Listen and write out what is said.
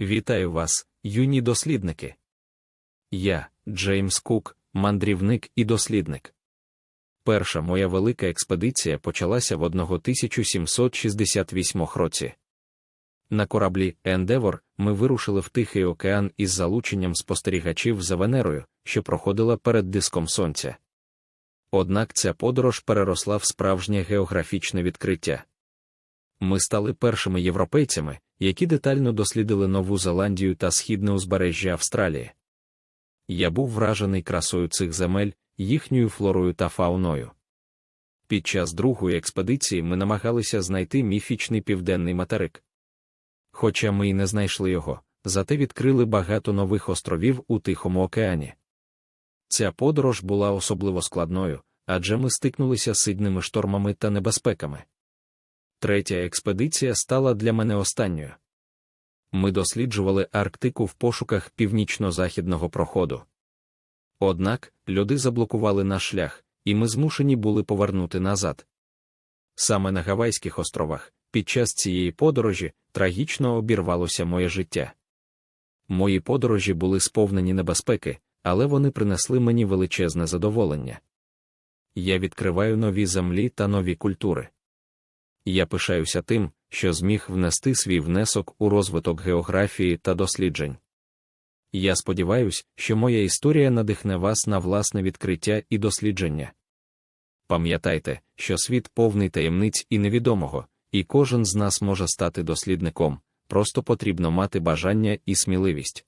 Вітаю вас, юні дослідники. Я, Джеймс Кук, мандрівник і дослідник. Перша моя велика експедиція почалася в 1768 році. На кораблі Ендевор ми вирушили в Тихий океан із залученням спостерігачів за Венерою, що проходила перед диском Сонця. Однак ця подорож переросла в справжнє географічне відкриття. Ми стали першими європейцями, які детально дослідили Нову Зеландію та східне узбережжя Австралії. Я був вражений красою цих земель, їхньою флорою та фауною. Під час другої експедиції ми намагалися знайти міфічний південний материк. Хоча ми й не знайшли його, зате відкрили багато нових островів у Тихому океані. Ця подорож була особливо складною, адже ми стикнулися з сильними штормами та небезпеками. Третя експедиція стала для мене останньою. Ми досліджували Арктику в пошуках північно-західного проходу. Однак люди заблокували наш шлях, і ми змушені були повернути назад. Саме на Гавайських островах, під час цієї подорожі, трагічно обірвалося моє життя. Мої подорожі були сповнені небезпеки, але вони принесли мені величезне задоволення. Я відкриваю нові землі та нові культури. Я пишаюся тим, що зміг внести свій внесок у розвиток географії та досліджень. Я сподіваюся, що моя історія надихне вас на власне відкриття і дослідження. Пам'ятайте, що світ повний таємниць і невідомого, і кожен з нас може стати дослідником, просто потрібно мати бажання і сміливість.